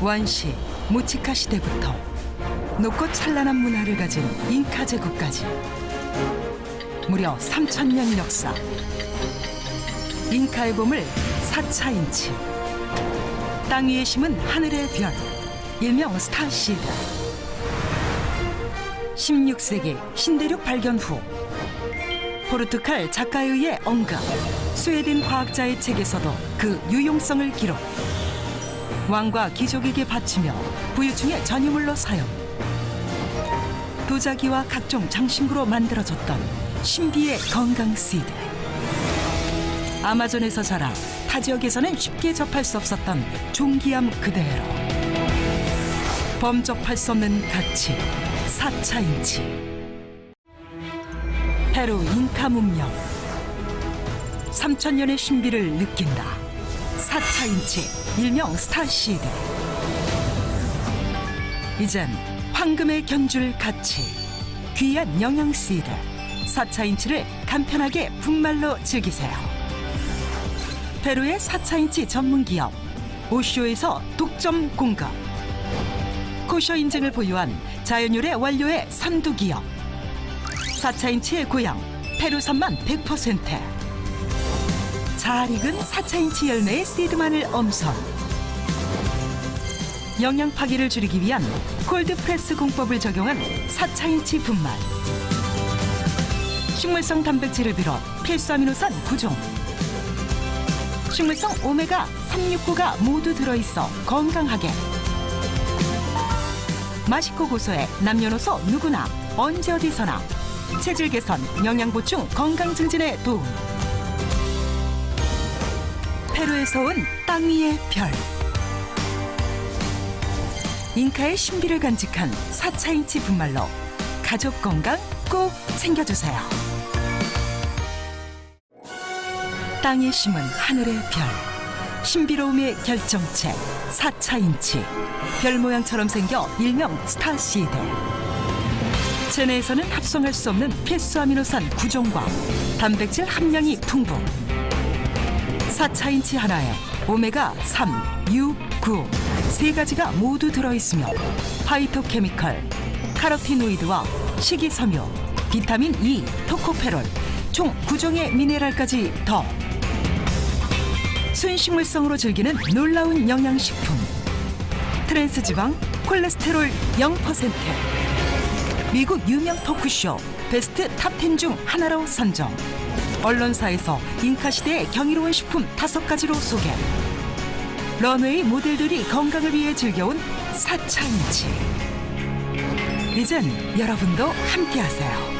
원시, 무치카 시대부터 높고 찬란한 문화를 가진 잉카 제국까지. 무려 3천년 역사. 잉카의 보물 사차인치. 땅 위에 심은 하늘의 별 일명 스타시드. 16세기 신대륙 발견 후 포르투갈 작가에 의해 언급 스웨덴 과학자의 책에서도 그 유용성을 기록 왕과 귀족에게 바치며 부유층의 전유물로 사용. 도자기와 각종 장신구로 만들어졌던 신비의 건강 시드 아마존에서 자라 타 지역에서는 쉽게 접할 수 없었던 종기함 그대로. 범접할 수 없는 가치 사차인치. 페루 잉카 문명. 3천년의 신비를 느낀다 사차인치 일명 스타시드. 이젠 황금의 견줄 가치 귀한 영양시드 사차인치를 간편하게 분말로 즐기세요. 페루의 사차인치 전문기업 오쇼에서 독점 공급. 코셔 인증을 보유한 자연유래 원료의 선두기업. 사차인치의 고향 페루산만 100% 잘 익은 사차인치 열매의 시드만을 엄선. 영양 파기를 줄이기 위한 콜드프레스 공법을 적용한 사차인치 분말. 식물성 단백질을 비롯 필수 아미노산 9종. 식물성 오메가 369가 모두 들어있어 건강하게. 맛있고 고소해 남녀노소 누구나 언제 어디서나 체질 개선, 영양 보충, 건강 증진에 도움. 페루에서 온 땅 위의 별. 잉카의 신비를 간직한 사차인치 분말로 가족 건강 꼭 챙겨주세요. 땅에 심은 하늘의 별. 신비로움의 결정체 사차인치. 별 모양처럼 생겨 일명 스타시드. 체내에서는 합성할 수 없는 필수 아미노산 구종과 단백질 함량이 풍부. 4차인치 하나에 오메가 3, 6, 9 세 가지가 모두 들어있으며 파이토케미컬, 카로티노이드와 식이섬유, 비타민 E, 토코페롤 총 9종의 미네랄까지 더. 순식물성으로 즐기는 놀라운 영양식품. 트랜스 지방, 콜레스테롤 0% 미국 유명 토크쇼 베스트 탑 10 중 하나로 선정. 언론사에서 잉카 시대의 경이로운 식품 다섯 가지로 소개. 런웨이 모델들이 건강을 위해 즐겨온 사차인치. 이젠 여러분도 함께하세요.